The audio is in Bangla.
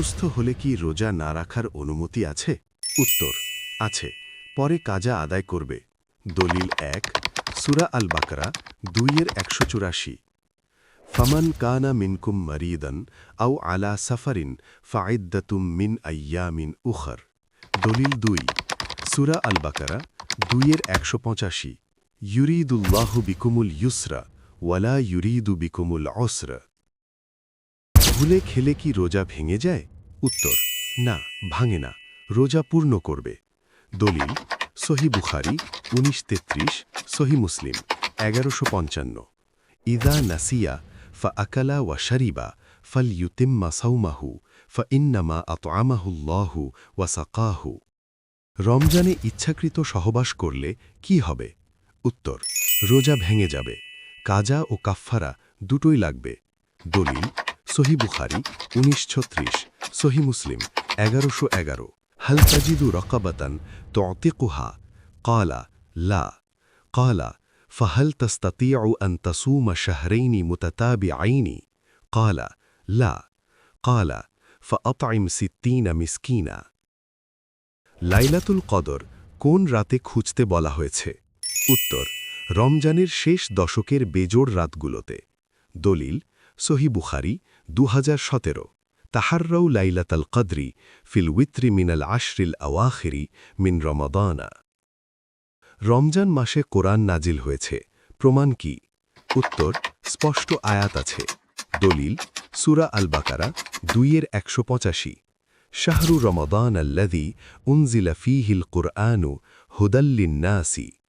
অসুস্থ হলে কি রোজা না রাখার অনুমতি আছে? উত্তর, আছে। পরে কাজা আদায় করবে। দলিল এক, সুরা আল বাকরা দুইয়ের একশো চুরাশি। ফমান কানা মিনকুম মরিদন আউ আলা সাফারিন ফাইদ্দাতুম মিন আয়ামিন উখর। দলিল দুই, সুরা আল বাকারা দুইয়ের একশো পঁচাশি। ইউরিদুল্লাহু বিকুমুল ইউসরা ওয়ালা ইউরিদু বিকুমুল অসরা ভুলে খেলে কি রোজা ভেঙে যায়? উত্তর, না, ভাঙে না। রোজা পূর্ণ করবে। দলিল, সহি বুখারি, উনিশ তেত্রিশ, সহি মুসলিম, এগারোশো পঞ্চান্ন। ইদা নাসিয়া, ফা আকালা ওয়া শরিবা, ফল ইউতিম্মা সৌমাহু ফা ইন্নামা আতআমাহুল্লাহু ওয়া সাকাহু। রমজানে ইচ্ছাকৃত সহবাস করলে কি হবে? উত্তর, রোজা ভেঙে যাবে। কাজা ও কাফফারা দুটোই লাগবে। দলিল সহি বুখারি, উনিশ ছত্রিশ, সহি মুসলিম, এগারোশো এগারো। হাল তাজিদু রকাবাতান তুহা কালা লা। কালা ফাহল তস্তাতিয়া আন তসুমা শাহরৈনি মুতাবি আইনি কালা লা। কালা ফাতাইম সিত্তিনা মিসকিনা। লাইলাতুল কদর কোন রাতে খুঁজতে বলা হয়েছে? উত্তর, রমজানের শেষ দশকের বেজোড় রাতগুলোতে। দলিল সহি বুখারি দু হাজার সতেরো। তাহার্রাউ লাইলাতাল কদরি ফিল উইত্রি মিনাল আশরিল আওয়াখিরি মিন রমাদানা। রমজান মাসে কোরআন নাজিল হয়েছে। প্রমাণ কি? উত্তর, স্পষ্ট আয়াত আছে। দলিল, সুরা আল বাকারা দুইয়ের একশো পঁচাশি। শাহরু রমাদান আল্লাদি উনজিলা ফিহিল কুরআনু হুদাল্লিন্নাসি